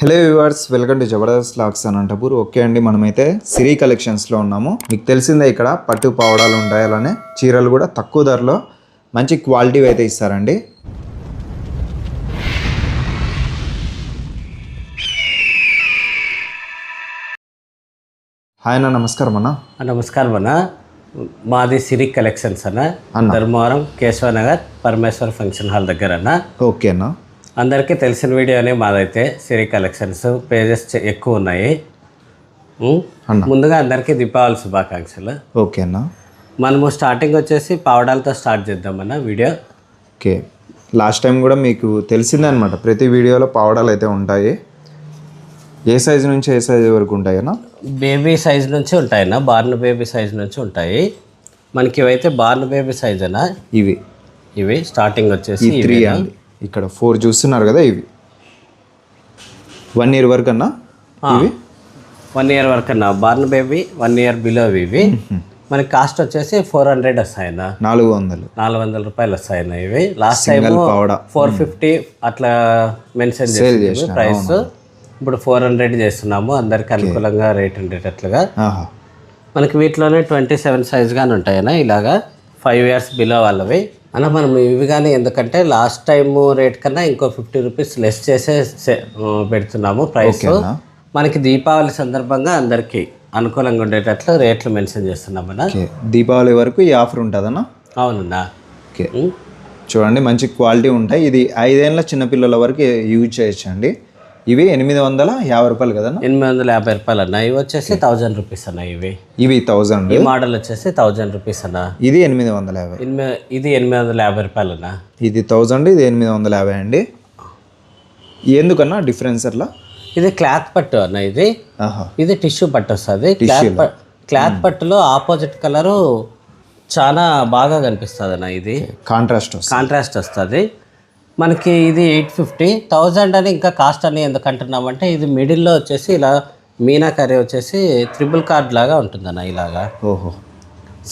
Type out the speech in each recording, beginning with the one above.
Hello viewers welcome to Jabardasth looks Anantapur okay అండి మనమైతే సిరీ కలెక్షన్స్లో ఉన్నాము. మీకు తెలిసిందే ఇక్కడ పట్టు పావడాలు ఉంటాయి అలానే చీరలు కూడా తక్కువ ధరలో మంచి క్వాలిటీ అయితే ఇస్తారండి. హాయ్ అన్న నమస్కారం అన్న. నమస్కారం అన్న. మాది సిరి కలెక్షన్స్ అన్న. అన్న. ధర్మవరం కేశవనగర్ పరమేశ్వర్ ఫంక్షన్ హాల్ దగ్గర అన్న. ఓకే అన్న. అందరికీ తెలిసిన వీడియోనే మాదైతే సిరి కలెక్షన్స్ పేజెస్ ఎక్కువ ఉన్నాయి. ముందుగా అందరికీ దీపావళి శుభాకాంక్షలు. ఓకే అన్న. మనము స్టార్టింగ్ వచ్చేసి పావడాలతో స్టార్ట్ చేద్దామన్న వీడియో. ఓకే. లాస్ట్ టైం కూడా మీకు తెలిసిందే అనమాట ప్రతి వీడియోలో పావడాలు అయితే ఉంటాయి. ఏ సైజు నుంచి ఏ సైజు వరకు ఉంటాయి అన్న? బేబీ సైజ్ నుంచి ఉంటాయన్న బార్న్ బేబీ సైజ్ నుంచి ఉంటాయి. మనకి ఇవైతే బార్న్ బేబీ సైజ్ అన్న. ఇవి. ఇవి స్టార్టింగ్ వచ్చేసి త్రీ అండి. ఇక్కడ ఫోర్ చూస్తున్నారు కదా ఇవి. వన్ ఇయర్ వరకు అన్నా? ఇవి? వన్ ఇయర్ వరకు అన్న. Born baby one year below ఇవి. మనకి కాస్ట్ వచ్చేసి ఫోర్ హండ్రెడ్ వస్తాయన్న. నాలుగు వందలు. నాలుగు వందల రూపాయలు వస్తాయన్న ఇవి. లాస్ట్ టైం ఫోర్ ఫిఫ్టీ అట్లా మెన్షన్ చేసి ప్రైస్ ఇప్పుడు ఫోర్ హండ్రెడ్ చేస్తున్నాము. అందరికి అనుకూలంగా రేట్ ఉండేటట్లుగా. మనకి వీటిలోనే ట్వంటీ సెవెన్ సైజ్ కానీ ఉంటాయన్న. ఇలాగా ఫైవ్ ఇయర్స్ బిలో వాళ్ళవి. అన్న మనం ఇవి కానీ ఎందుకంటే లాస్ట్ టైం రేట్ కన్నా ఇంకో ఫిఫ్టీ రూపీస్ లెస్ చేసే పెడుతున్నాము ప్రైస్? మనకి దీపావళి సందర్భంగా అందరికీ అనుకూలంగా ఉండేటట్లు రేట్లు మెన్షన్ చేస్తున్నామన్నా దీపావళి వరకు ఈ ఆఫర్ ఉంటుందన్నా? అవునన్నా. ఓకే? చూడండి మంచి క్వాలిటీ ఉంటాయి. ఇది ఐదేళ్ళ చిన్నపిల్లల వరకు యూజ్ చేయొచ్చు అండి ఇవి ఎనిమిది వందల యాభై రూపాయలు కదన్నా? ఎనిమిది వందల యాభై రూపాయలు అన్న. ఇవి వచ్చేసి థౌజండ్ రూపీస్ అన్న ఇవి. ఇవి థౌజండ్ ఈ మోడల్ వచ్చేసి థౌజండ్ రూపీస్ అన్న. ఇది ఎనిమిది వందల యాభై. ఎనిమిది ఇది ఎనిమిది వందల యాభై రూపాయలు అన్న. ఇది థౌజండ్ ఇది ఎనిమిది వందల యాభై అండి. ఎందుకన్నా డిఫరెన్స్ అట్లా? ఇది క్లాత్ పట్టు అన్న ఇది. ఇది టిష్యూ పట్టు వస్తుంది. క్లాత్ క్లాత్ పట్టులో ఆపోజిట్ కలరు చాలా బాగా కనిపిస్తుంది అన్న ఇది. కాంట్రాస్ట్ కాంట్రాస్ట్ వస్తుంది. మనకి ఇది ఎయిట్ ఫిఫ్టీ. థౌజండ్ అని ఇంకా కాస్ట్ అని ఎందుకు అంటున్నామంటే ఇది మిడిల్లో వచ్చేసి ఇలా మీనా కర్రీ వచ్చేసి త్రిబుల్ కార్డ్ లాగా ఉంటుందన్న ఇలాగా. ఓహో.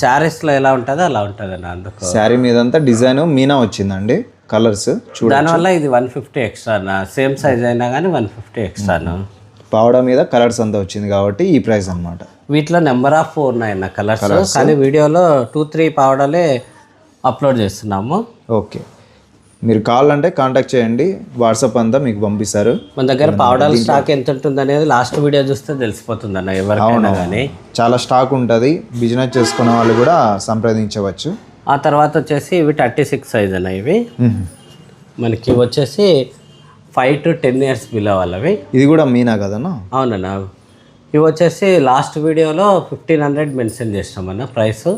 శారీస్లో ఎలా ఉంటుందో అలా ఉంటుందన్న అందుకు. శారీ మీదంతా డిజైన్ మీనా వచ్చిందండి కలర్స్ దానివల్ల ఇది వన్ ఫిఫ్టీ ఎక్స్ట్రా అన్న. సేమ్ సైజ్ అయినా కానీ వన్ ఫిఫ్టీ ఎక్స్ట్రాను పావడా మీద కలర్స్ అంతా వచ్చింది కాబట్టి ఈ ప్రైస్ అన్నమాట. వీటిలో నెంబర్ ఆఫ్ ఉన్నాయన్న కలర్స్. కానీ వీడియోలో టూ త్రీ పావడాలే అప్లోడ్ చేస్తున్నాము. ఓకే. మీరు కావాలంటే కాంటాక్ట్ చేయండి. వాట్సాప్ అంతా మీకు పంపిస్తారు. మన దగ్గర పావడాల స్టాక్ ఎంత ఉంటుంది అనేది లాస్ట్ వీడియో చూస్తే తెలిసిపోతుంది అన్న ఎవరికైనా కానీ చాలా స్టాక్ ఉంటుంది. బిజినెస్ చేసుకునే వాళ్ళు కూడా సంప్రదించవచ్చు. ఆ తర్వాత వచ్చేసి ఇవి థర్టీ సిక్స్ సైజ్ అన్న ఇవి. మనకి వచ్చేసి five to ten years below వాళ్ళవి. ఇది కూడా మీనా కదన్నా? అవునన్నా. ఇవి వచ్చేసి లాస్ట్ వీడియోలో ఫిఫ్టీన్ హండ్రెడ్ మెన్షన్ చేసినామన్న ప్రైస్.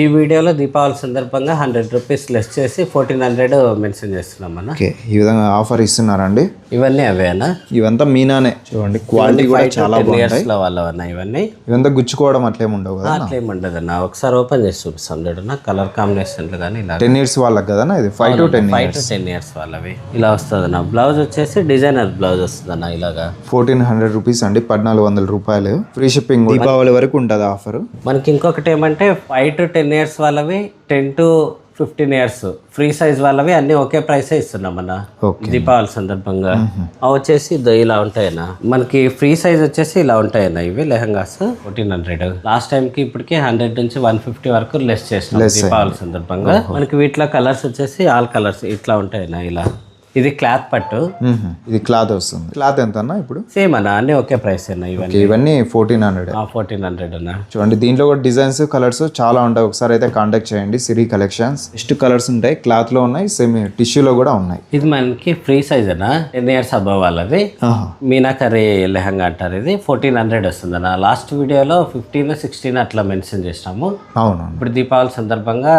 ఈ వీడియోలో దీపావళి సందర్భంగా హండ్రెడ్ రూపీస్ లెస్ చేసి ఫోర్టీన్ హండ్రెడ్ మెన్షన్ చేస్తున్నామన్న ఈ విధంగా ఆఫర్ ఇస్తున్నారండి? ఇవన్నీ అవేనా ఇవంతా మీనానే. చూడండి క్వాలిటీ కూడా చాలా బాగుంటాయి. వాళ్ళవన్నా ఇవన్నీ. ఇవంతా గుచ్చుకోవడం అట్లేం ఉండవు కదా అట్లేం ఉండదన్న ఒకసారి ఓపెన్ చేసి చూపిస్తాం చూడన్న కలర్ కాంబినేషన్లు కానీ ఇలా టెన్ ఇయర్స్ వాళ్ళకి కదన్నా ఇది? Five to ten five to ten years వాళ్ళవి. ఇలా వస్తుంది అన్న బ్లౌజ్ వచ్చేసి డిజైనర్ బ్లౌజ్ వస్తుంది అన్న ఇలాగా. ఫోర్టీన్ హండ్రెడ్ రూపీస్ అండి పద్నాలుగు వందల రూపాయలు. ఫ్రీ షిప్పింగ్ దీపావళి వరకు ఉంటుంది ఆఫర్. మనకి ఇంకొకటి ఏమంటే ఫైవ్ టు టెన్ ఇయర్స్ వాళ్ళవి ten to fifteen years free size వాళ్ళవి అన్ని ఒకే ప్రైసే ఇస్తున్నాం అన్న. ఓకే దీపావళి సందర్భంగా. అవి వచ్చేసి ఇదో ఇలా ఉంటాయన్న. మనకి ఫ్రీ సైజ్ వచ్చేసి ఇలా ఉంటాయన్న ఇవి lehengas fourteen hundred last time కి ఇప్పటికి హండ్రెడ్ నుంచి వన్ ఫిఫ్టీ వరకు లెస్ చేసినాం దీపావళి సందర్భంగా. మనకి వీటిలో కలర్స్ వచ్చేసి ఆల్ కలర్స్ ఇట్లా ఉంటాయన్న ఇలా. ఇది క్లాత్ పట్టు. ఇది క్లాత్ వస్తుంది. క్లాత్ ఎంత అన్న ఇప్పుడు? సేమ్ అన్న అన్ని ఒకే ప్రైస్ అన్న ఇవన్నీ. ఇవన్నీ ఫోర్టీన్ హండ్రెడ్ ఫోర్టీన్ హండ్రెడ్ అన్న. చూడండి దీంట్లో కూడా డిజైన్స్ కలర్స్ చాలా ఉంటాయి. ఒకసారి అయితే కాంటాక్ట్ చేయండి సిరీ కలెక్షన్స్. నెక్స్ట్ కలర్స్ ఉంటాయి క్లాత్లో ఉన్నాయి సేమ్ టిష్యూలో కూడా ఉన్నాయి. ఇది మనకి ఫ్రీ సైజ్ అన్న టెన్ ఇయర్స్ అబవ్ వాళ్ళది. మీనాకరీ లెహంగా అంటారు ఇది. ఫోర్టీన్ హండ్రెడ్ వస్తుంది అన్న. లాస్ట్ వీడియోలో ఫిఫ్టీన్ సిక్స్టీన్ అట్లా మెన్షన్ చేసినాము. అవునవును. ఇప్పుడు దీపావళి సందర్భంగా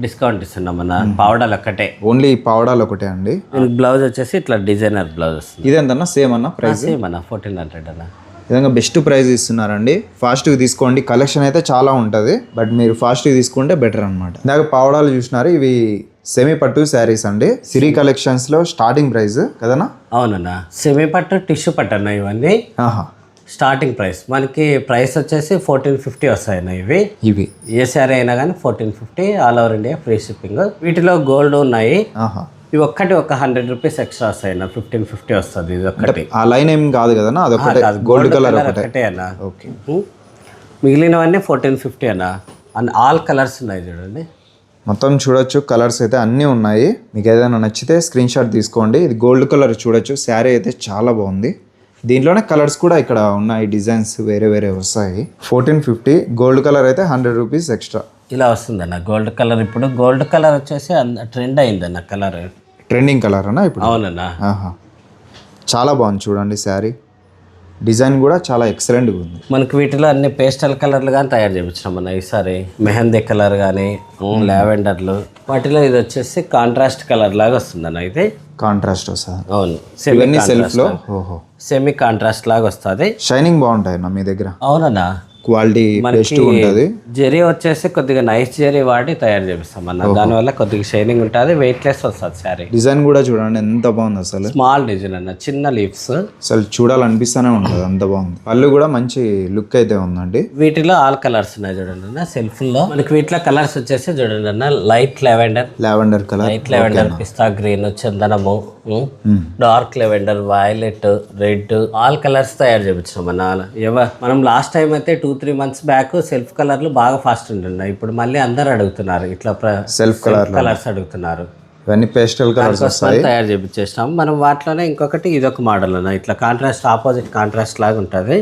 డిస్కౌంట్ ఇస్తున్నాం అన్న. పావడాలు ఒక్కటే. ఓన్లీ పావడాలు ఒకటే అండి. బ్లౌజ్ వచ్చేసి ఇట్లా డిజైనర్ బ్లౌజ్ వస్తుంది. ఇదేంతన్నా? సేమ్ అన్న ప్రైస్? సేమ్ అన్న ఫోర్టీన్ హండ్రెడ్ అన్న. విధంగా బెస్ట్ ప్రైస్ ఇస్తున్నారండి. ఫాస్ట్గా తీసుకోండి. కలెక్షన్ అయితే చాలా ఉంటుంది. బట్ మీరు ఫాస్ట్గా తీసుకుంటే బెటర్ అనమాట ఇందాక పావడాలు చూసినారు. ఇవి సెమీ పట్టు శారీస్ అండి సిరీ కలెక్షన్స్లో స్టార్టింగ్ ప్రైస్ కదనా అవునన్న. సెమీ పట్టు టిష్యూ పట్టు అన్న ఇవన్నీ. ఆహా. స్టార్టింగ్ ప్రైస్ మనకి ప్రైస్ వచ్చేసి ఫోర్టీన్ ఫిఫ్టీ వస్తాయన్న ఇవి. ఇవి. ఏ శారీ అయినా కానీ fourteen fifty all over India free shipping వీటిలో గోల్డ్ ఉన్నాయి. ఇవి ఒక్కటి ఒక హండ్రెడ్ రూపీస్ ఎక్స్ట్రా వస్తాయి అన్న ఫిఫ్టీన్ ఫిఫ్టీ వస్తుంది ఇది ఒక్కటి. ఆ లైన్ ఏం కాదు కదా అదొకటే గోల్డ్ కలర్ ఒకటే. ఒకటే అన్న. ఓకే? మిగిలినవన్నీ ఫోర్టీన్ ఫిఫ్టీ అన్న. అండ్ ఆల్ కలర్స్ ఉన్నాయి చూడండి. మొత్తం చూడొచ్చు కలర్స్ అయితే అన్నీ ఉన్నాయి. మీకు ఏదైనా నచ్చితే స్క్రీన్ షాట్ తీసుకోండి. ఇది గోల్డ్ కలర్ చూడొచ్చు. శారీ అయితే చాలా బాగుంది. దీంట్లోనే కలర్స్ కూడా ఇక్కడ ఉన్నాయి డిజైన్స్ వేరే వేరే వస్తాయి. ఫోర్టీన్ ఫిఫ్టీ గోల్డ్ కలర్ అయితే హండ్రెడ్ రూపీస్ ఎక్స్ట్రా ఇలా వస్తుందన్న గోల్డ్ కలర్ ఇప్పుడు గోల్డ్ కలర్ వచ్చేసి ట్రెండ్ అయిందన్న కలర్ ట్రెండింగ్ కలర్ అన్న ఇప్పుడు. అవునన్నా. చాలా బాగుంది చూడండి శారీ. డిజైన్ కూడా చాలా ఎక్సలెంట్గా ఉంది. మనకి వీటిలో అన్ని పేస్టల్ కలర్లు కానీ తయారు చేయించినాం అన్న ఈసారి మెహందీ కలర్ కానీ లావెండర్లు. వాటిలో ఇది వచ్చేసి కాంట్రాస్ట్ కలర్ లాగా వస్తుందన్న ఇది. కాంట్రాస్ట్ వస్తుంది. అవును. ఇవన్నీ సెల్ఫ్లో ఓహో. సెమీ కాంట్రాస్ట్ లాగా వస్తుంది. షైనింగ్ బాగుంటాయి అన్న మీ దగ్గర. అవునన్నా. క్వాలిటీ బెస్ట్ ఉంటుంది. జెరీ వచ్చేసి కొద్దిగా నైస్ జెరీ వాడి తయారు చేపిస్తాం అన్న దానివల్ల కొద్దిగా షైనింగ్ ఉంటుంది వెయిట్ లెస్ వస్తుంది శారీ డిజైన్ కూడా చూడండి ఎంత బాగుంది అసలు. స్మాల్ డిజైన్ అన్న చిన్న లీవ్స్ అసలు చూడాలనిపిస్తూనే ఉంటుంది అంత బాగుంది. పళ్ళు కూడా మంచి లుక్ అయితే ఉందండి. వీటిలో ఆల్ కలర్స్ ఉన్నాయి చూడండి అన్న సెల్ఫ్లో. మనకి వీటిలో కలర్స్ వచ్చేసి చూడండి అన్న light lavender lavender colour light lavender పిస్తా green చందనము dark lavender violet red all colours తయారు చేపించాం అన్న మనం లాస్ట్ టైం అయితే two three months back self కలర్లు బాగా ఫాస్ట్ ఉంటుండే ఇప్పుడు మళ్ళీ అందరు అడుగుతున్నారు ఇట్లా సెల్ఫ్ కలర్ కలర్స్ అడుగుతున్నారు. ఇవన్నీ పేస్టల్ కలర్స్ కోసం తయారు చేపించేసినాం. మనం వాటిలోనే ఇంకొకటి ఇదొక మోడల్ ఇట్లా కాంట్రాస్ట్ ఆపోజిట్ కాంట్రాస్ట్ లాగా ఉంటుంది.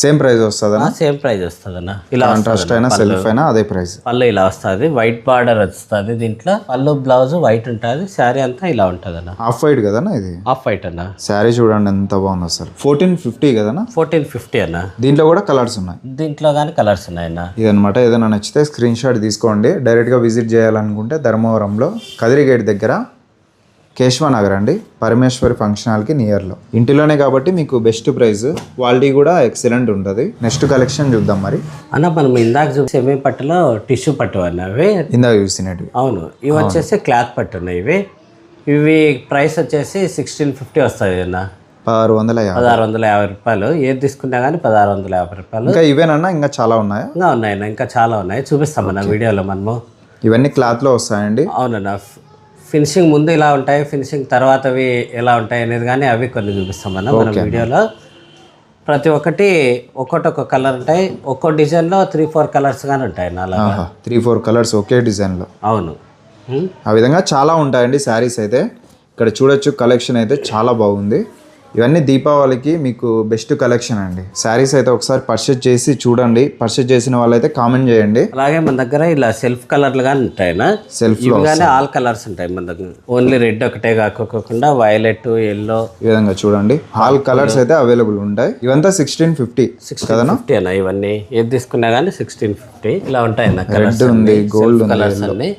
సేమ్ ప్రైస్ వస్తుందా సేమ్ ప్రైస్ వస్తుంది అన్న ఇలా కాంట్రాస్ట్ అయినా సెల్ఫ్ అయినా అదే ప్రైస్ పళ్ళు ఇలా వస్తుంది. వైట్ బార్డర్ వస్తుంది దీంట్లో. పళ్ళు బ్లౌజ్ వైట్ ఉంటుంది. శారీ అంతా ఇలా ఉంటుంది అన్న హాఫ్ వైట్ కదనా ఇది? ఆఫ్ వైట్ అన్న. శారీ చూడండి ఎంత బాగుంది అసలు ఫోర్టీన్ ఫిఫ్టీ కదనా ఫోర్టీన్ ఫిఫ్టీ అన్న. దీంట్లో కూడా కలర్స్ ఉన్నాయి. దీంట్లో కానీ కలర్స్ ఉన్నాయన్న. ఇదనమాట ఏదైనా నచ్చితే స్క్రీన్ షాట్ తీసుకోండి డైరెక్ట్గా విజిట్ చేయాలనుకుంటే ధర్మవరంలో కదిరిగేట్ దగ్గర కేశవనగర్ అండి. పరమేశ్వరి ఫంక్షన్ హాల్కి నియర్లో ఇంటిలోనే కాబట్టి మీకు బెస్ట్ ప్రైస్ క్వాలిటీ కూడా ఎక్సలెంట్ ఉంటుంది. నెక్స్ట్ కలెక్షన్ చూద్దాం మరి. అన్న మనం ఇందాక చూసి పట్టులో టిష్యూ పట్టు అన్నవి ఇందాక చూసినట్టు. అవును. ఇవి వచ్చేసి క్లాత్ పట్టు ఉన్నాయి ఇవి. ఇవి ప్రైస్ వచ్చేసి సిక్స్టీన్ ఫిఫ్టీ వస్తుంది అన్న. పదహారు వందల పదహారు వందల యాభై రూపాయలు. ఏది తీసుకున్నా కానీ పదహారు వందల యాభై రూపాయలు. ఇంకా ఇవేనన్నా ఇంకా చాలా ఉన్నాయా? ఇంకా ఉన్నాయన్న ఇంకా చాలా ఉన్నాయి. చూపిస్తాం అన్న వీడియోలో మనము. ఇవన్నీ క్లాత్లో వస్తాయండి. అవునన్న ఫినిషింగ్ ముందు ఇలా ఉంటాయి ఫినిషింగ్ తర్వాతవి ఎలా ఉంటాయి అనేది కానీ అవి కొన్ని చూపిస్తామన్న మన వీడియోలో. ప్రతి ఒక్కటి ఒక్కొక్క కలర్ ఉంటాయి. ఒక్కో డిజైన్లో త్రీ ఫోర్ కలర్స్ కానీ ఉంటాయి అలాగా త్రీ ఫోర్ కలర్స్ ఒకే డిజైన్లో. అవును? ఆ విధంగా చాలా ఉంటాయండి శారీస్ అయితే. ఇక్కడ చూడొచ్చు కలెక్షన్ అయితే చాలా బాగుంది. ఇవన్నీ దీపావళికి మీకు బెస్ట్ కలెక్షన్ అండి. శారీస్ అయితే ఒకసారి పర్చేజ్ చేసి చూడండి. పర్చేజ్ చేసిన వాళ్ళైతే కామెంట్ చేయండి. అలాగే మన దగ్గర ఇలా సెల్ఫ్ కలర్లు కానీ ఉంటాయినా? సెల్ఫ్ కానీ ఆల్ కలర్స్ ఉంటాయి మన దగ్గర. ఓన్లీ రెడ్ ఒకటే కాకోకుండా వైలెట్ ఎల్లో ఈ విధంగా చూడండి. ఆల్ కలర్స్ అయితే అవైలబుల్ ఉంటాయి. ఇవంతా సిక్స్టీన్ ఫిఫ్టీ సిక్స్టీన్ ఫిఫ్టీ అన్న ఇవన్నీ. ఏది తీసుకున్నా కానీ సిక్స్టీన్ ఫిఫ్టీ ఇలా ఉంటాయి కలర్స్ ఉంది గోల్డ్ కలర్స్ అన్ని.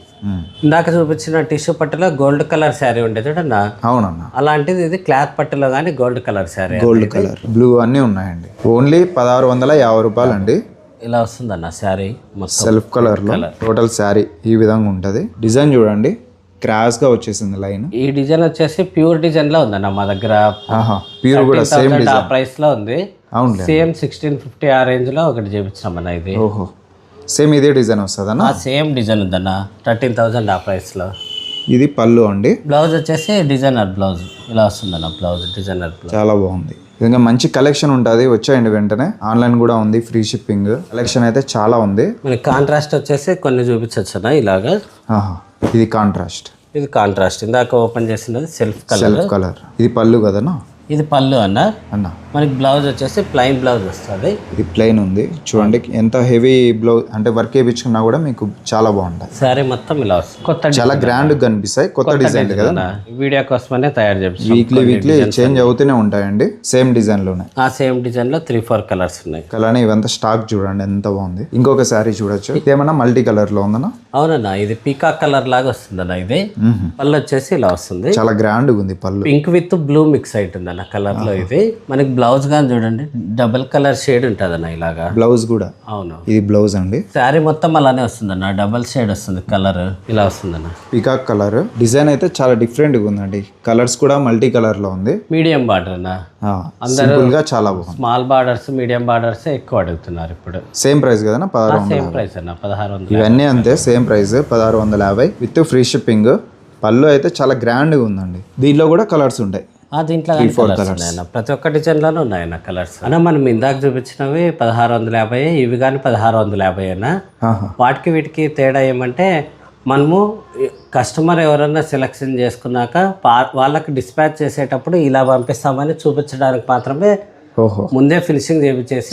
ఇందాక చూపించిన టిష్యూ పట్టులో గోల్డ్ కలర్ శారీ ఉండే చూడన్నా అవునన్న. అలాంటిది ఇది క్లాత్ పట్టులో కానీ gold colour sari gold colour. Blue అన్నీ ఉన్నాయండి. ఓన్లీ పదహారు వందల యాభై రూపాయలు అండి ఇలా వస్తుందన్న శారీ సెల్ఫ్ కలర్లో టోటల్ శారీ ఈ విధంగా ఉంటుంది. డిజైన్ చూడండి. క్రాస్గా వచ్చేసింది లైన్. ఈ డిజైన్ వచ్చేసి ప్యూర్ డిజైన్లో ఉందన్న మా దగ్గర. ప్యూర్ కూడా సేమ్ 13,000 ఆ ప్రైస్లో ఉంది. సేమ్ సిక్స్టీన్ ఫిఫ్టీ ఆ రేంజ్లో ఒకటి చేపించామన్న ఇది. ఓహో. సేమ్ ఇదే డిజైన్ వస్తుందన్న? సేమ్ డిజైన్ ఉందన్న. థర్టీన్ థౌజండ్ ఆ ప్రైస్లో. ఇది పళ్ళు అండి. బ్లౌజ్ వచ్చేసి డిజైనర్ బ్లౌజ్ ఇలా వస్తుందన్న బ్లౌజ్ డిజైనర్ బ్లౌజ్ చాలా బాగుంది. ఇంకా మంచి కలెక్షన్ ఉంటుంది. వచ్చేయండి వెంటనే. ఆన్లైన్ కూడా ఉంది ఫ్రీ షిప్పింగ్ కలెక్షన్ అయితే చాలా ఉంది. మనకి కాంట్రాస్ట్ వచ్చేసి కొన్ని చూపించవచ్చు అన్న ఇలాగా? ఆహా ఇది కాంట్రాస్ట్ ఇది కాంట్రాస్ట్ ఇందాక ఓపెన్ చేసినది సెల్ఫ్ కలర్ సెల్ఫ్ కలర్ ఇది పళ్ళు కదనా ఇది పళ్ళు అన్న? అన్న. మనకి బ్లౌజ్ వచ్చేసి ప్లెయిన్ బ్లౌజ్ వస్తుంది. ఇది ప్లెయిన్ ఉంది. చూడండి ఎంత హెవీ బ్లౌజ్ అంటే వర్క్ వేయించుకున్నా కూడా మీకు చాలా బాగుంటుంది శారీ మొత్తం ఇలా వస్తుంది. కొత్త చాలా గ్రాండ్ కనిపిస్తాయి. కొత్త డిజైన్ కదా. వీడియో కోసమనే తయారు చేపించాం వీక్లీ వీక్లీ చేంజ్ అవుతూనే ఉంటాయండి. సేమ్ డిజైన్లోనే. ఆ సేమ్ డిజైన్లో త్రీ ఫోర్ కలర్స్ ఉన్నాయి. అలానే ఇవంతా స్టాక్ చూడండి ఎంత బాగుంది. ఇంకొక శారీ చూడొచ్చు. ఇదేమన్నా మల్టీ కలర్లో ఉందన్నా? అవునన్నా ఇది పీకాక్ కలర్ లాగా వస్తుందన్న ఇది. పళ్ళు వచ్చేసి ఇలా వస్తుంది. చాలా గ్రాండ్ ఉంది పళ్ళు. పింక్ విత్ బ్లూ మిక్స్ అవుతుంది అన్న కలర్లో ఇది. మనకి బ్లౌజ్ కానీ చూడండి డబుల్ కలర్ షేడ్ ఉంటుంది అన్న ఇలాగా? బ్లౌజ్ కూడా. అవును. ఇది బ్లౌజ్ అండి. శారీ మొత్తం అలానే వస్తుందన్న డబల్ షేడ్ వస్తుంది కలర్. ఇలా వస్తుందన్న? Peacock colour. డిజైన్ అయితే చాలా డిఫరెంట్గా ఉందండి. కలర్స్ కూడా మల్టీ కలర్లో ఉంది. మీడియం బార్డర్ అన్న? సింపుల్గా చాలా బాగుంది. స్మాల్ బార్డర్స్ మీడియం బార్డర్స్ ఎక్కువ అడుగుతున్నారు ఇప్పుడు? సేమ్ ప్రైస్ కదనా పదహారు సేమ్ ప్రైస్ అన్న? పదహారు వందలు ఇవన్నీ అంతే సేమ్ ప్రైస్ పదహారు వందల యాభై. With free shipping. పళ్ళు అయితే చాలా గ్రాండ్గా ఉందండి. దీనిలో కూడా కలర్స్ ఉంటాయి. దీంట్లో ప్రతి ఒక్క డిజైన్లోనూ ఉన్నాయన్న కలర్స్ అన్న మనం ఇందాక చూపించినవి పదహారు వందల యాభై ఇవి కానీ పదహారు వందల యాభై అన్న. వాటికి వీటికి తేడా ఏమంటే మనము కస్టమర్ ఎవరన్నా సెలెక్షన్ చేసుకున్నాక వాళ్ళకి డిస్పాచ్ చేసేటప్పుడు ఇలా పంపిస్తామని చూపించడానికి మాత్రమే ముందే ఫినిషింగ్ చేపించేసి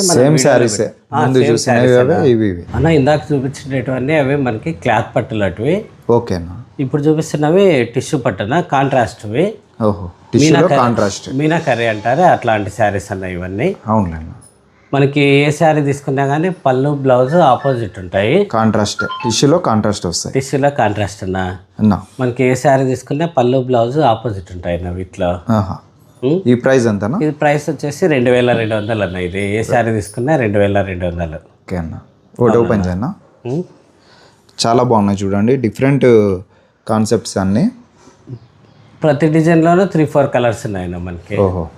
అన్న. ఇందాక చూపించినటువన్నీ అవి మనకి క్లాత్ పట్టులు అటువి ఓకే అన్న ఇప్పుడు చూపిస్తున్నవి టిష్యూ పట్టున కాంట్రాస్ట్వి ఓహో. టిష్యూలో కాంట్రాస్ట్ మీనా కర్రీ అంటారే? అట్లాంటి శారీస్ అన్న ఇవన్నీ. అవునులేండి. మనకి ఏ శారీ తీసుకున్నా కానీ పళ్ళు బ్లౌజ్ ఆపోజిట్ ఉంటాయి. కాంట్రాస్ట్ టిష్యూలో కాంట్రాస్ట్ వస్తాయి. టిష్యూలో కాంట్రాస్ట్ అన్న అన్నా మనకి ఏ శారీ తీసుకున్నా పళ్ళు బ్లౌజ్ ఆపోజిట్ ఉంటాయి అన్న వీటిలో? ఈ ప్రైస్ ఎంతనా? ఇది ప్రైస్ వచ్చేసి రెండు వేల రెండు వందలు అన్న ఇది. ఏ శారీ తీసుకున్నా రెండు వేల రెండు వందలు. ఓకే అన్న. ఒకటి ఓపెన్ చేయనా ఉం? చాలా బాగున్నాయి చూడండి. డిఫరెంట్ కాన్సెప్ట్స్ అన్నీ. ప్రతి డిజైన్లోనూ త్రీ ఫోర్ కలర్స్ ఉన్నాయన్న మనకి. ఓహో.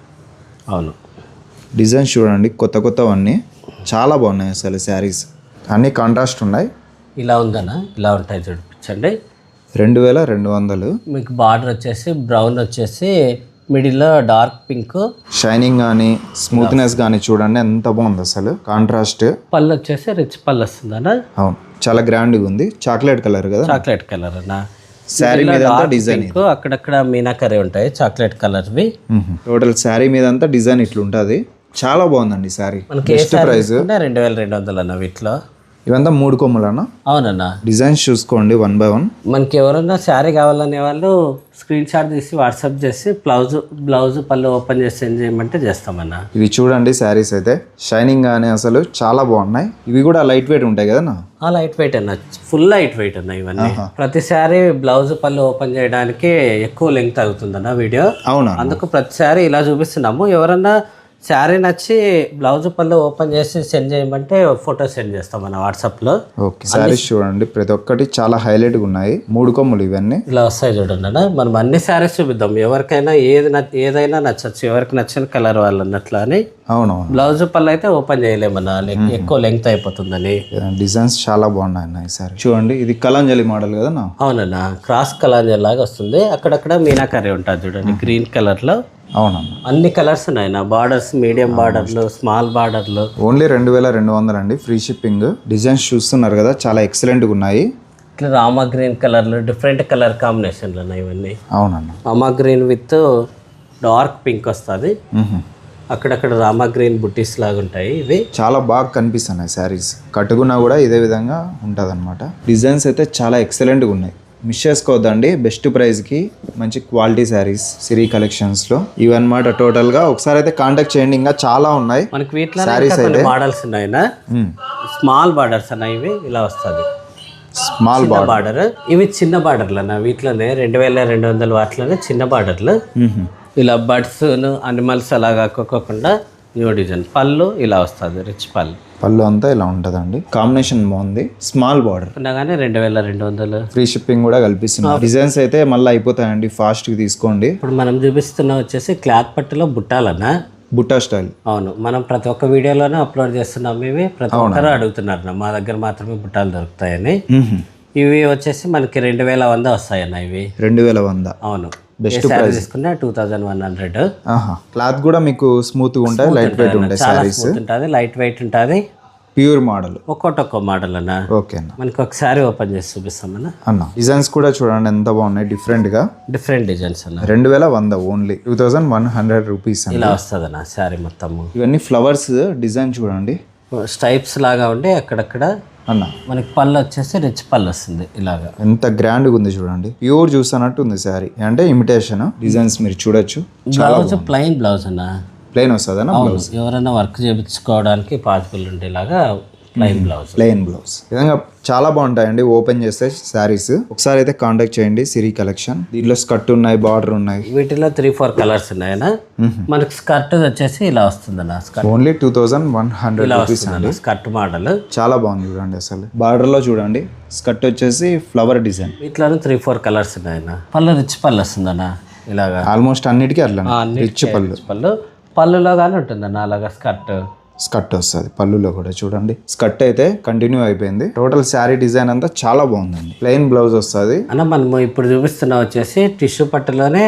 అవును. డిజైన్స్ చూడండి కొత్త కొత్తవన్నీ. చాలా బాగున్నాయి అసలు శారీస్. అన్నీ కాంట్రాస్ట్ ఉన్నాయి. ఇలా ఉందన్న ఇలా ఉంటాయి చూపించండి రెండు వేల రెండు వందలు. మీకు బార్డర్ వచ్చేసి బ్రౌన్ వచ్చేసి మిడిల్లో డార్క్ పింక్ షైనింగ్ కానీ స్మూత్నెస్ కానీ చూడండి ఎంత బాగుంది అసలు. కాంట్రాస్ట్ పళ్ళు వచ్చేసి రిచ్ పళ్ళు వస్తుందన్న అవును. చాలా గ్రాండ్గా ఉంది. చాక్లెట్ కలర్ కదా. చాక్లెట్ కలర్ అన్న శారీ మీద డిజైన్ అక్కడక్కడ మీనాకరీ ఉంటాయి చాక్లెట్ కలర్వి టోటల్ శారీ మీద అంతా డిజైన్ ఇట్లా ఉంటుంది చాలా బాగుందండి శారీ మనకి తీసుకుంటే రెండు వేల రెండు వందలు అన్న వీటిలో. ఇవంతా మూడు కొమ్ములన్నా అవునన్న. డిజైన్స్ చూసుకోండి వన్ బై వన్ మనకి ఎవరన్నా శారీ కావాలనే వాళ్ళు స్క్రీన్ షాట్ తీసి వాట్సాప్ చేసి బ్లౌజ్ బ్లౌజ్ పళ్ళు ఓపెన్ చేసి సెండ్ చేయమంటే చేస్తామన్న. ఇవి చూడండి శారీస్ అయితే. షైనింగ్ కానీ అసలు చాలా బాగున్నాయి. ఇవి కూడా లైట్ వెయిట్ ఉంటాయి కదా ఆ లైట్ వెయిట్ అన్న. ఫుల్ లైట్ వెయిట్ అన్న ఇవన్నీ. ప్రతిసారి బ్లౌజ్ పళ్ళు ఓపెన్ చేయడానికి ఎక్కువ లెంగ్త్ అవుతుందన్న వీడియో. అవునా? అందుకు ప్రతిసారి ఇలా చూపిస్తున్నాము. ఎవరన్నా శారీ నచ్చి బ్లౌజ్ పళ్ళు ఓపెన్ చేసి సెండ్ చేయమంటే ఫోటో సెండ్ చేస్తాం మన వాట్సాప్లో ఓకే శారీస్ చూడండి. ప్రతి ఒక్కటి చాలా హైలైట్గా ఉన్నాయి. మూడు కొమ్ములు ఇవన్నీ. ఇలా వస్తాయి చూడండి మనం అన్ని శారీస్ చూపిద్దాం. ఎవరికైనా ఏది ఏదైనా నచ్చచ్చు. ఎవరికి నచ్చిన కలర్ వాళ్ళు అన్నట్లు అని. అవునవును. బ్లౌజ్ పళ్ళు అయితే ఓపెన్ చేయలేమన్నా ఎక్కువ లెంగ్త్ అయిపోతుందని. డిజైన్స్ చాలా బాగున్నాయి అన్న ఈ సారీ చూడండి ఇది కలంజలి మోడల్ కదా అవునన్నా క్రాస్ కలాంజర్ లాగా వస్తుంది. అక్కడక్కడ మీనాకరీ ఉంటుంది చూడండి గ్రీన్ కలర్లో అవునన్న అన్ని కలర్స్ ఉన్నాయి నా బార్డర్స్ మీడియం బార్డర్లు స్మాల్ బార్డర్లు. ఓన్లీ రెండు వేల రెండు వందలు అండి ఫ్రీ షిప్పింగ్. డిజైన్స్ చూస్తున్నారు కదా చాలా ఎక్సలెంట్గా ఉన్నాయి. ఇట్లా రామా గ్రీన్ కలర్లు డిఫరెంట్ కలర్ కాంబినేషన్లు ఉన్నాయి ఇవన్నీ. అవునన్న. రామా గ్రీన్ విత్ డార్క్ పింక్ వస్తుంది. అక్కడక్కడ రామా గ్రీన్ బుట్టీస్ లాగా ఉంటాయి ఇవి చాలా బాగా కనిపిస్తున్నాయి శారీస్. కట్టుకున్నా కూడా ఇదే విధంగా ఉంటుంది అనమాట డిజైన్స్ అయితే చాలా ఎక్సలెంట్గా ఉన్నాయి. మిస్ చేసుకోవద్దండి. బెస్ట్ ప్రైస్కి మంచి క్వాలిటీ శారీస్ సిరీ కలెక్షన్స్లో. ఇవన్నమాట టోటల్గా. ఒకసారి అయితే కాంటాక్ట్ చేయండి. ఇంకా చాలా ఉన్నాయి. మనకి వీటిలో కొన్ని అయితే? మోడల్స్ ఉన్నాయినా? మ్మ్. స్మాల్ బార్డర్స్ అన్న ఇవి ఇలా వస్తుంది స్మాల్ బార్డర్. ఇవి చిన్న బార్డర్లు అన్న వీటిలోనే రెండు వేల రెండు వందల వాటిలోనే చిన్న బార్డర్లు. ఇలా బర్డ్స్ అనిమల్స్ అలా కాకోకుండా న్యూ డిజైన్. పళ్ళు ఇలా వస్తుంది రిచ్ పళ్ళు. పళ్ళు అంతా ఇలా ఉంటుందండి. కాంబినేషన్ బాగుంది. Small border. ఉండగానే రెండు వేల రెండు వందలు. ఫ్రీ షిప్పింగ్ కూడా కల్పిస్తున్నారు. డిజైన్స్ అయితే మళ్ళీ అయిపోతాయండి ఫాస్ట్గా తీసుకోండి. ఇప్పుడు మనం చూపిస్తున్న వచ్చేసి క్లాత్ పట్టులో బుట్టాలన్నా బుట్టా స్టైల్. అవును. మనం ప్రతి ఒక్క వీడియోలోనే అప్లోడ్ చేస్తున్నాం. ఇవి ప్రతి ఒక్కరు అడుగుతున్నారు. మా దగ్గర మాత్రమే బుట్టాలు దొరుకుతాయని. ఇవి వచ్చేసి మనకి రెండు వేల వంద వస్తాయన్న ఇవి. రెండు వేల వంద. అవును. ఏ శారీ తీసుకున్నా two thousand one hundred cloth కూడా మీకు స్మూత్గా ఉంటాయి లైట్ వెయిట్ శారీస్ స్మూత్ ఉంటుంది లైట్ వెయిట్ ఉంటుంది ప్యూర్ మోడల్ ఒక్కొక్కటి ఒక్కో మోడల్ అన్న. ఓకే అన్న. మనకి ఒకసారి ఓపెన్ చేసి చూపిస్తామన్న అన్న. డిజైన్స్ కూడా చూడండి ఎంత బాగున్నాయి డిఫరెంట్గా డిఫరెంట్ డిజైన్స్ అన్న. రెండు వేల వంద only two thousand one hundred rupees ఇలా వస్తుంది అన్న శారీ మొత్తము. ఇవన్నీ ఫ్లవర్స్ డిజైన్ చూడండి. స్టైప్స్ లాగా ఉండి అక్కడక్కడ అన్న. మనకి పళ్ళు వచ్చేసి రిచ్ పళ్ళు వస్తుంది ఇలాగా. ఎంత గ్రాండ్గా ఉంది చూడండి. ప్యూర్ జ్యూస్ అన్నట్టు ఉంది శారీ. అంటే ఇమిటేషన్ డిజైన్స్ మీరు చూడొచ్చు. బ్లౌజ్ ప్లెయిన్ బ్లౌజ్ అన్న. ప్లెయిన్ వస్తుందన్న అవును. ఎవరైనా వర్క్ చేయించుకోవడానికి పాసిబుల్ ఉండేలాగా ప్లెయిన్ బ్లౌజ్ ప్లెయిన్ బ్లౌజ్ విధంగా చాలా బాగుంటాయండి. ఓపెన్ చేస్తే శారీస్ ఒకసారి అయితే కాంటాక్ట్ చేయండి. సిరీ కలెక్షన్ దీంట్లో స్కర్ట్ ఉన్నాయి బార్డర్ ఉన్నాయి. వీటిలో త్రీ ఫోర్ కలర్స్ ఉన్నాయన్నా మనకి స్కర్ట్ వచ్చేసి ఇలా skirt only two thousand one hundred rupees skirt model చాలా బాగుంది చూడండి అసలు. బార్డర్లో చూడండి. స్కర్ట్ వచ్చేసి ఫ్లవర్ డిజైన్ వీటిలోనూ త్రీ ఫోర్ కలర్స్ ఉన్నాయన్న. పళ్ళు రిచ్ పళ్ళు వస్తుందన్న. ఇలాగా. ఆల్మోస్ట్ అన్నిటికీ అట్లా రిచ్ పళ్ళు. పళ్ళు. పళ్ళులో కానీ ఉంటుందన్న అలాగా స్కర్ట్ స్కర్ట్ వస్తుంది పళ్ళులో కూడా చూడండి. స్కర్ట్ అయితే కంటిన్యూ అయిపోయింది. టోటల్ శారీ డిజైన్ అంతా చాలా బాగుందండి. ప్లెయిన్ బ్లౌజ్ వస్తుంది. అన్న మనము ఇప్పుడు చూపిస్తున్న వచ్చేసి టిష్యూ పట్టులోనే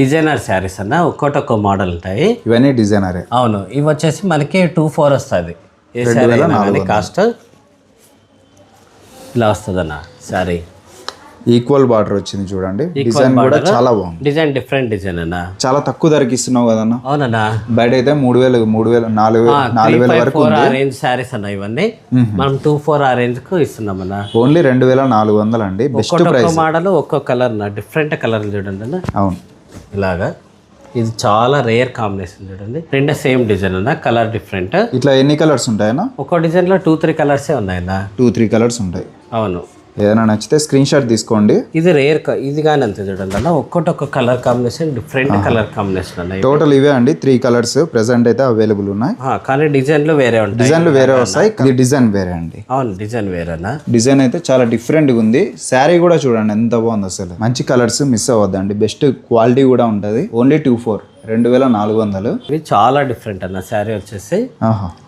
డిజైనర్ శారీస్ అన్న ఒక్కోటి ఒక్కో మోడల్ ఉంటాయి. ఇవన్నీ డిజైనరే అవును ఇవి వచ్చేసి మనకి టూ ఫోర్ వస్తుంది. ఏ శారీ కాస్ట్ ఇలా వస్తుంది అన్న శారీ ఈక్వల్ బార్డర్ వచ్చింది చూడండి. డిజైన్ కూడా చాలా బాగుంది. డిజైన్ డిఫరెంట్ డిజైన్ అన్న? చాలా తక్కువ ధరకి ఇస్తున్నావు కదన్నా? అవునన్నా. బయట అయితే మూడు వేలు మూడు వేలు నాలుగు వేలు నాలుగు వేల వరకు రేంజ్ శారీస్ అన్న ఇవన్నీ. మనం టూ ఫోర్ ఆ రేంజ్కు ఇస్తున్నాం అన్న ఓన్లీ రెండు వేల నాలుగు వందలు అండి. బెస్ట్ ఒక్కొక్క మోడల్ ఒక్కో కలర్ అన్న. డిఫరెంట్ కలర్ చూడండి అన్న. అవును. ఇలాగా. ఇది చాలా రేర్ కాంబినేషన్ చూడండి. రెండు సేమ్ డిజైన్ అన్న కలర్ డిఫరెంట్ ఇట్లా ఎన్ని కలర్స్ ఉంటాయన్నా? ఒక్కో డిజైన్లో టూ త్రీ కలర్సే ఉన్నాయన్న. టూ త్రీ కలర్స్ ఉంటాయి. అవును. ఏదైనా నచ్చితే స్క్రీన్ షాట్ తీసుకోండి. ఇది రేర్ ఇది కానీ అంతే చూడండి అన్న. Colour combination different colour combination అన్న. టోటల్ ఇవే అండి. త్రీ కలర్స్ ప్రెసెంట్ అయితే అవైలబుల్ ఉన్నాయి. కానీ డిజైన్లు వేరే ఉంటాయి. డిజైన్లు వేరే వస్తాయి. ఇది డిజైన్ వేరే అండి. అవును డిజైన్ వేరేనా డిజైన్ అయితే చాలా డిఫరెంట్గా ఉంది. శారీ కూడా చూడండి ఎంత బాగుంది అసలు. మంచి కలర్స్ మిస్ అవ్వద్దండి. బెస్ట్ క్వాలిటీ కూడా ఉంటుంది. ఓన్లీ టూ ఫోర్ రెండు వేల నాలుగు వందలు. ఇది చాలా డిఫరెంట్ అన్న శారీ వచ్చేసి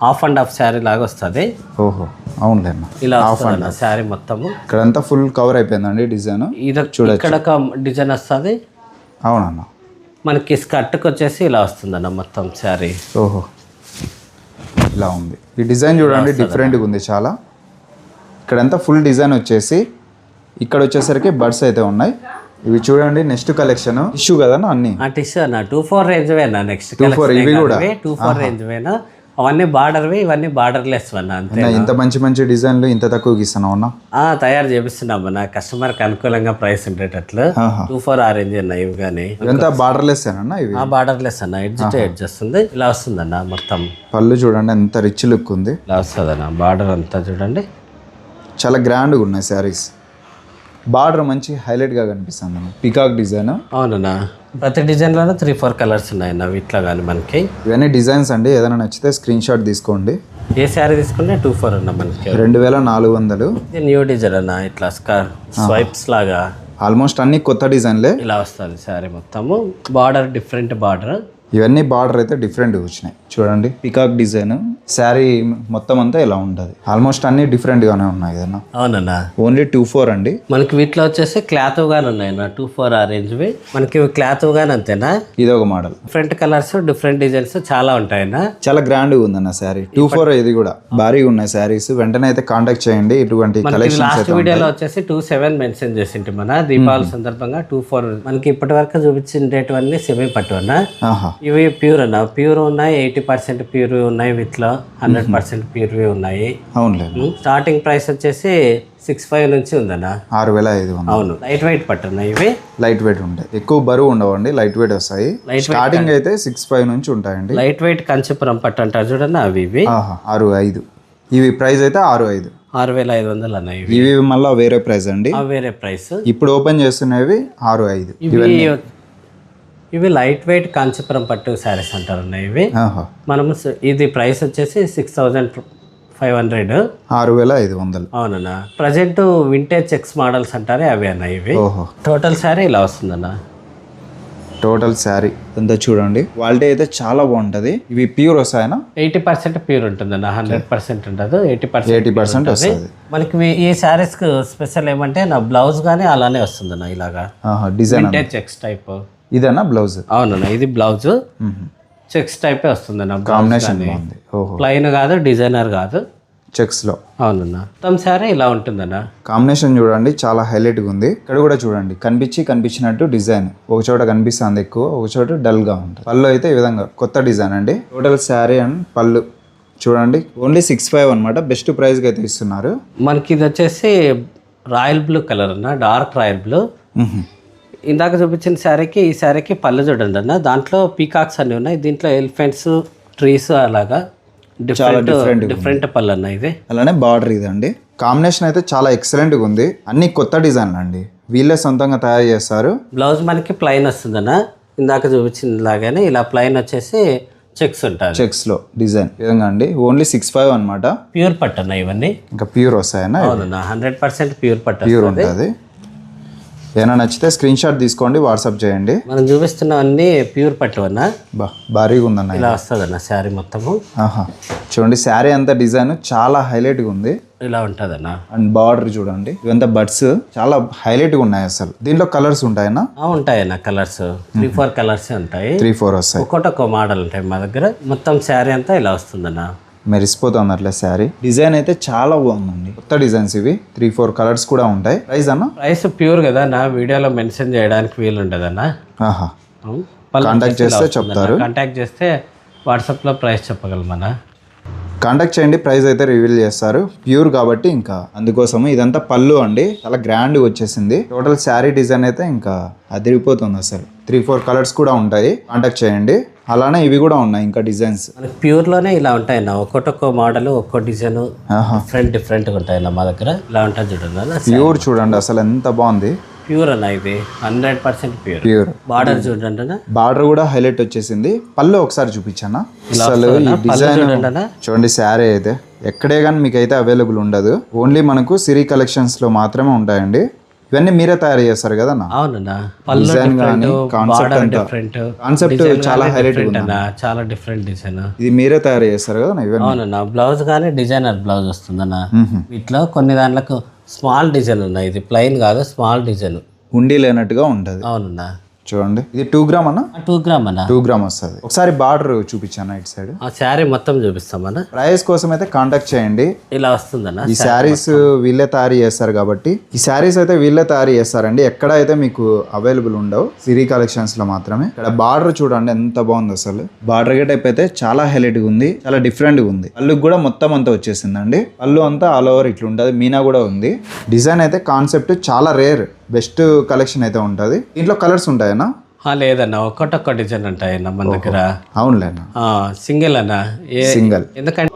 హాఫ్ అండ్ హాఫ్ శారీ లాగా వస్తుంది. ఓహో అవునులే ఇలా వస్తుంది అన్న శారీ మొత్తము. ఇక్కడంతా ఫుల్ కవర్ అయిపోయిందండి డిజైన్. ఇది ఇక్కడ ఒక డిజైన్ వస్తుంది. అవునన్న. మనకి స్కర్ట్కి వచ్చేసి ఇలా వస్తుంది అన్న మొత్తం శారీ. ఓహో ఇలా ఉంది. ఈ డిజైన్ చూడండి డిఫరెంట్గా ఉంది చాలా. ఇక్కడంతా ఫుల్ డిజైన్ వచ్చేసి ఇక్కడ వచ్చేసరికి బర్డ్స్ అయితే ఉన్నాయి. ఇవి చూడండి నెక్స్ట్ కలెక్షన్ ఇష్యూ కదా అన్ని? టిష్యూ అన్న టూ ఫోర్ రేంజ్ వేనా నెక్స్ట్ ఇవి కూడా? టూ ఫోర్ రేంజ్ వేనా? అవన్నీ బార్డర్వి ఇవన్నీ బార్డర్లెస్ అన్న అంతే అన్న, ఇంత మంచి మంచి డిజైన్లు ఇంత తక్కువకి ఇస్తున్నావు అన్న? ఆ, తయారు చేపిస్తున్నాం అన్న కస్టమర్కి అనుకూలంగా ప్రైస్ ఉండేటట్లు. టూ ఫోర్ ఆ రేంజ్ అన్న ఇవి కానీ ఇదంతా బార్డర్లెస్ అన్న ఇవి? బార్డర్లెస్ అన్న ఎడ్జ్ టు ఎడ్జ్ వస్తుంది ఇలా వస్తుంది అన్న మొత్తం. పళ్ళు చూడండి ఎంత రిచ్ లుక్ ఉంది. ఇలా వస్తుంది అన్న బార్డర్ అంతా చూడండి. చాలా గ్రాండ్గా ఉన్నాయి శారీస్ బార్డర్ మంచి హైలైట్గా కనిపిస్తుంది అన్న. పికాక్ డిజైన్ అవునన్నా. ప్రతి డిజైన్లోనే త్రీ ఫోర్ కలర్స్ ఉన్నాయన్న వీటిలో కానీ మనకి. ఇవన్నీ డిజైన్స్ అండి. ఏదైనా నచ్చితే స్క్రీన్ షాట్ తీసుకోండి. ఏ శారీ తీసుకుంటే టూ ఫోర్ అన్న మనకి. రెండు వేల నాలుగు వందలు. ఇది న్యూ డిజైన్ అన్న ఇట్లా స్కార్ స్వైప్స్ లాగా. ఆల్మోస్ట్ అన్ని కొత్త డిజైన్లే ఇలా వస్తుంది శారీ మొత్తము. బార్డర్ డిఫరెంట్ బార్డర్ ఇవన్నీ బార్డర్ అయితే డిఫరెంట్గా వచ్చినాయి. చూడండి. పికాక్ డిజైన్ శారీ మొత్తం అంతా ఇలా ఉంటుంది. ఆల్మోస్ట్ అన్ని డిఫరెంట్గానే ఉన్నాయి కదన్నా అవునన్నా. ఓన్లీ టూ ఫోర్ అండి. మనకి వీటిలో వచ్చేసి క్లాత్ గానే ఉన్నాయన్న. టూ ఫోర్ ఆ రేంజ్వి. మనకి క్లాత్ గానే అంతేనా? ఇది ఒక model. Different colours different designs చాలా ఉంటాయన్న. చాలా గ్రాండ్గా ఉందన్న శారీ. టూ ఫోర్ ఇది కూడా. భారీగా ఉన్నాయి శారీస్. వెంటనే అయితే కాంటాక్ట్ చేయండి. ఇటువంటి లాస్ట్ వీడియోలో వచ్చేసి టూ సెవెన్ మెన్షన్ చేసింటి మన. దీపావళి సందర్భంగా టూ ఫోర్ మనకి ఇప్పటి వరకు చూపించేటివన్నీ సెమీ పట్టు అన్న. ఆహా. ఇవి ప్యూర్ అన్న. ప్యూర్ ఉన్నాయి ఎయిటీ పర్సెంట్ ప్యూర్ ఉన్నాయి వీటిలో హండ్రెడ్ పర్సెంట్ ప్యూర్ ఉన్నాయి. అవునులే స్టార్టింగ్ ప్రైస్ వచ్చేసి సిక్స్ ఫైవ్ నుంచి ఉందన్న. ఆరు వేల ఐదు అవును లైట్ వెయిట్ పట్టు అన్న ఇవి. లైట్ వెయిట్ ఉంటాయి. ఎక్కువ బరువు ఉండవండి లైట్ వెయిట్ వస్తాయి. స్టార్టింగ్ అయితే సిక్స్ ఫైవ్ నుంచి ఉంటాయండి. లైట్ వెయిట్ కంచిపురం పట్టు అంటారు చూడండి అవి ఇవి. ఆరు ఐదు. ఇవి ప్రైస్ అయితే ఆరు ఐదు. ఆరు వేల ఐదు వందలు అన్న ఇవి. మళ్ళీ వేరే ప్రైస్ అండి. వేరే ప్రైస్. ఇప్పుడు ఓపెన్ చేస్తున్నవి ఆరు ఐదు. ఇవి ఇవి లైట్ వెయిట్ కాంచీపురం పట్టు శారీస్ అంటారు అన్న ఇవి. మనము ఇది ప్రైస్ వచ్చేసి సిక్స్ థౌజండ్ ఫైవ్ హండ్రెడ్. ఆరు వేల ఐదు వందలు. అవునన్న. ప్రజెంట్ వింటేజ్ చెక్స్ మోడల్స్ అంటారే అవి అన్న ఇవి. టోటల్ శారీ ఇలా వస్తుందన్న. టోటల్ శారీ అంతా చూడండి. క్వాలిటీ అయితే చాలా బాగుంటది. ఇవి ప్యూర్ వస్తాయనా? ఎయిటీ పర్సెంట్ ప్యూర్ ఉంటుందన్న. హండ్రెడ్ పర్సెంట్ ఉండదు. ఎయిటీ పర్సెంట్ ఎయిటీ పర్సెంట్ వస్తుంది. మనకి ఈ శారీస్కి స్పెషల్ ఏమంటే నా బ్లౌజ్ కానీ అలానే వస్తుందన్న ఇలాగా. ఆహా డిజైన్ చెక్స్ టైప్. ఇదేనా బ్లౌజ్? అవునన్న ఇది బ్లౌజ్. చెక్స్ టైపే వస్తుందన్న కాంబినేషన్ బాగుంది. ఓహో. ప్లైన్ కాదు డిజైనర్ కాదు. చెక్స్లో అవునన్న. మొత్తం శారీ ఇలా ఉంటుందన్న. కాంబినేషన్ చూడండి చాలా హైలైట్గా ఉంది. ఇక్కడ కూడా చూడండి కనిపించి కనిపించినట్టు డిజైన్ ఒక చోట కనిపిస్తుంది ఎక్కువ ఒక చోట డల్గా ఉంటుంది. పళ్ళు అయితే ఈ విధంగా కొత్త డిజైన్ అండి. టోటల్ శారీ అండ్ పళ్ళు. చూడండి ఓన్లీ సిక్స్ ఫైవ్ అనమాట బెస్ట్ ప్రైస్కి అయితే ఇస్తున్నారు. మనకి ఇది వచ్చేసి రాయల్ బ్లూ కలర్ అన్న డార్క్ రాయల్ బ్లూ. ఇందాక చూపించిన శారీకి ఈ శారీకి పళ్ళు చూడండి అన్న. దాంట్లో పీకాక్స్ అన్ని ఉన్నాయి. దీంట్లో ఎలిఫెంట్స్ ట్రీస్ అలాగా డిఫరెంట్ డిఫరెంట్ పళ్ళు అన్న ఇది అలానే బార్డర్ ఇదండి. కాంబినేషన్ అయితే చాలా ఎక్సలెంట్గా ఉంది. అన్ని కొత్త డిజైన్లు అండి. వీళ్ళే సొంతంగా తయారు చేస్తారు. బ్లౌజ్ మనకి ప్లైన్ వస్తుందన్న ఇందాక చూపించిన లాగానే ఇలా ప్లైన్ వచ్చేసి చెక్స్ ఉంటాయి. చెక్స్లో డిజైన్. విధంగా అండి. ఓన్లీ సిక్స్ ఫైవ్ అనమాట ప్యూర్ పట్టు అన్న ఇవన్నీ. ఇంకా ప్యూర్ వస్తాయన్నా అవునన్న. హండ్రెడ్ పర్సెంట్ ప్యూర్ పట్టు ప్యూర్ ఉంటుంది. ఏమైనా నచ్చితే స్క్రీన్ షాట్ తీసుకోండి వాట్సాప్ చేయండి. మనం చూపిస్తున్నవన్నీ ప్యూర్ పట్టు అన్న. బా భారీగా ఉందన్న ఇలా వస్తుంది అన్న శారీ మొత్తము. ఆహా. చూడండి శారీ అంతా డిజైన్ చాలా హైలైట్గా ఉంది. ఇలా ఉంటుంది అన్న అండ్ బార్డర్ చూడండి ఇవంతా బడ్స్ చాలా హైలైట్గా ఉన్నాయి అసలు. దీంట్లో కలర్స్ ఉంటాయన్నా? ఉంటాయన్న కలర్స్ త్రీ ఫోర్ కలర్స్ ఉంటాయి. త్రీ ఫోర్ వస్తాయి. ఒక్కొక్క ఒక్కో మోడల్ ఉంటాయి మా దగ్గర. మొత్తం శారీ అంతా ఇలా వస్తుందన్న. మెరిసిపోతుంది అట్లా శారీ. డిజైన్ అయితే చాలా బాగుందండి. కొత్త డిజైన్స్ ఇవి. త్రీ ఫోర్ కలర్స్ కూడా ఉంటాయి. ప్రైస్ అన్న? ప్రైస్ ప్యూర్ కదా నా వీడియోలో మెన్షన్ చేయడానికి వీలు ఉండదన్న ఆహా Contact చేస్తే చెప్తారు. కాంటాక్ట్ చేస్తే వాట్సాప్లో ప్రైస్ చెప్పగలమన్నా. కాంటాక్ట్ చేయండి ప్రైస్ అయితే రివీల్ చేస్తారు. ప్యూర్ కాబట్టి ఇంకా. అందుకోసము ఇదంతా పళ్ళు అండి. చాలా గ్రాండ్ వచ్చేసింది. టోటల్ శారీ డిజైన్ అయితే ఇంకా అదిరిపోతుంది అసలు. త్రీ ఫోర్ కలర్స్ కూడా ఉంటాయి. కాంటాక్ట్ చేయండి. అలానే ఇవి కూడా ఉన్నాయి ఇంకా డిజైన్స్ మనకి ప్యూర్లోనే ఇలా ఉంటాయన్న. ఒక్కొక్క మోడల్ ఒక్కో డిజైన్ డిఫరెంట్ డిఫరెంట్గా ఉంటాయన్న మా దగ్గర. ఇలా ఉంటుంది చూడండి ప్యూర్ చూడండి అసలు ఎంత బాగుంది. ప్యూర్ అన్న ఇది. Hundred percent pure. Pure. Border చూడండి బార్డర్ కూడా హైలైట్ వచ్చేసింది. పళ్ళు ఒకసారి చూపించానా? అసలు ఈ డిజైన్ చూడండి శారీ అయితే. ఎక్కడే కానీ మీకు అయితే అవైలబుల్ ఉండదు. ఓన్లీ మనకు సిరి కలెక్షన్స్లో మాత్రమే ఉంటాయండి. ఇవన్నీ మీరే తయారు చేస్తారు కదా అవునన్న. డిజైన్ కానీ కాన్సెప్ట్ కాన్సెప్ట్ చాలా హైలైట్ చాలా డిఫరెంట్ డిజైన్ ఇది మీరే తయారు చేస్తారు కదా ఇవన్నీ? అవునన్న. బ్లౌజ్ కానీ డిజైనర్ బ్లౌజ్ వస్తుందన్న. వీటిలో కొన్ని దాంట్లకు స్మాల్ డిజైన్ ఉన్నాయి ఇది ప్లెయిన్ కాదు స్మాల్ డిజైన్ ఉండి లేనట్టుగా ఉంటది. అవునన్నా. చూడండి. ఇది టూ గ్రామ్ అన్న? టూ గ్రామ్ అన్న. టూ గ్రామ్ వస్తుంది. ఒకసారి బార్డర్ చూపించాను ఇటు సైడ్ ఆ శారీ మొత్తం చూపిస్తామన్న ప్రైస్ కోసం అయితే కాంటాక్ట్ చేయండి. ఇలా వస్తుందన్న ఈ శారీస్ వీళ్ళే తయారు చేస్తారు కాబట్టి. ఈ శారీస్ అయితే వీళ్ళే తయారు చేస్తారండి. ఎక్కడ అయితే మీకు అవైలబుల్ ఉండవు సిరీ కలెక్షన్స్లో మాత్రమే. ఇక్కడ బార్డర్ చూడండి ఎంత బాగుంది అసలు. బార్డర్ టైప్ అయితే చాలా హైలైట్గా ఉంది చాలా డిఫరెంట్గా ఉంది. పళ్ళు కూడా మొత్తం అంతా వచ్చేసిందండి. పళ్ళు అంతా ఆల్ ఓవర్ ఇట్లా ఉంటుంది మీనా కూడా ఉంది. డిజైన్ అయితే కాన్సెప్ట్ చాలా రేర్ బెస్ట్ కలెక్షన్ అయితే ఉంటుంది. దీంట్లో కలర్స్ ఉంటాయన్నా? లేదన్న ఒక్కొక్క డిజైన్ ఉంటాయన్న మన దగ్గర. అవునులేనా సింగిల్ అన్న. ఏ సింగల్. ఎందుకంటే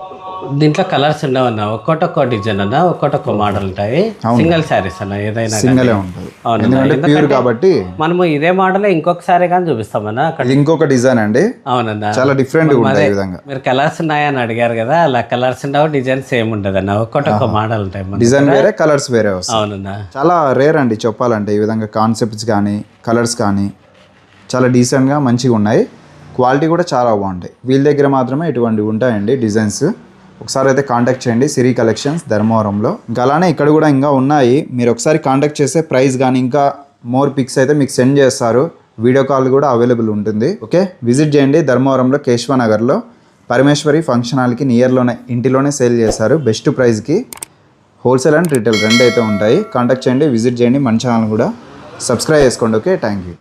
దీంట్లో కలర్స్ ఉండవన్న ఒక్కొక్క డిజైన్ అన్న ఒక్కొక్క మోడల్ ఉంటాయి. సింగిల్ శారీస్ అన్న ఏదైనా సింగలే ఉంటుంది. అవును. కాబట్టి మనము ఇదే మోడల్ ఇంకొక సారీ కానీ చూపిస్తామన్న అక్కడ. ఇంకొక డిజైన్ అండి. అవునన్న. చాలా డిఫరెంట్ విధంగా. మీరు కలర్స్ ఉన్నాయని అడిగారు కదా అలా కలర్స్ ఉండవు డిజైన్స్ ఏమి ఉండదు అన్న ఒక్కొక్క మోడల్ ఉంటాయి డిజైన్ వేరే కలర్స్ వేరే అవునన్నా. చాలా రేర్ అండి చెప్పాలంటే ఈ విధంగా కాన్సెప్ట్స్ కానీ కలర్స్ కానీ చాలా డీసెంట్గా మంచిగా ఉన్నాయి. క్వాలిటీ కూడా చాలా బాగుంటాయి. వీళ్ళ దగ్గర మాత్రమే ఇటువంటివి ఉంటాయండి డిజైన్స్ ఒకసారి అయితే కాంటాక్ట్ చేయండి సిరి కలెక్షన్స్ ధర్మవరంలో ఇంకా అలానే ఇక్కడ కూడా ఇంకా ఉన్నాయి. మీరు ఒకసారి కాంటాక్ట్ చేస్తే ప్రైస్ కానీ ఇంకా మోర్ పిక్స్ అయితే మీకు సెండ్ చేస్తారు. వీడియో కాల్ కూడా అవైలబుల్ ఉంటుంది. ఓకే విజిట్ చేయండి ధర్మవరంలో కేశవనగర్లో పరమేశ్వరి ఫంక్షన్ హాల్కి నియర్లోనే ఇంటిలోనే సేల్ చేశారు. బెస్ట్ ప్రైస్కి హోల్సేల్ అండ్ రిటైల్ రెండు అయితే ఉంటాయి. కాంటాక్ట్ చేయండి విజిట్ చేయండి మన ఛానల్ కూడా. సబ్స్క్రైబ్ చేసుకోండి. Okay thank you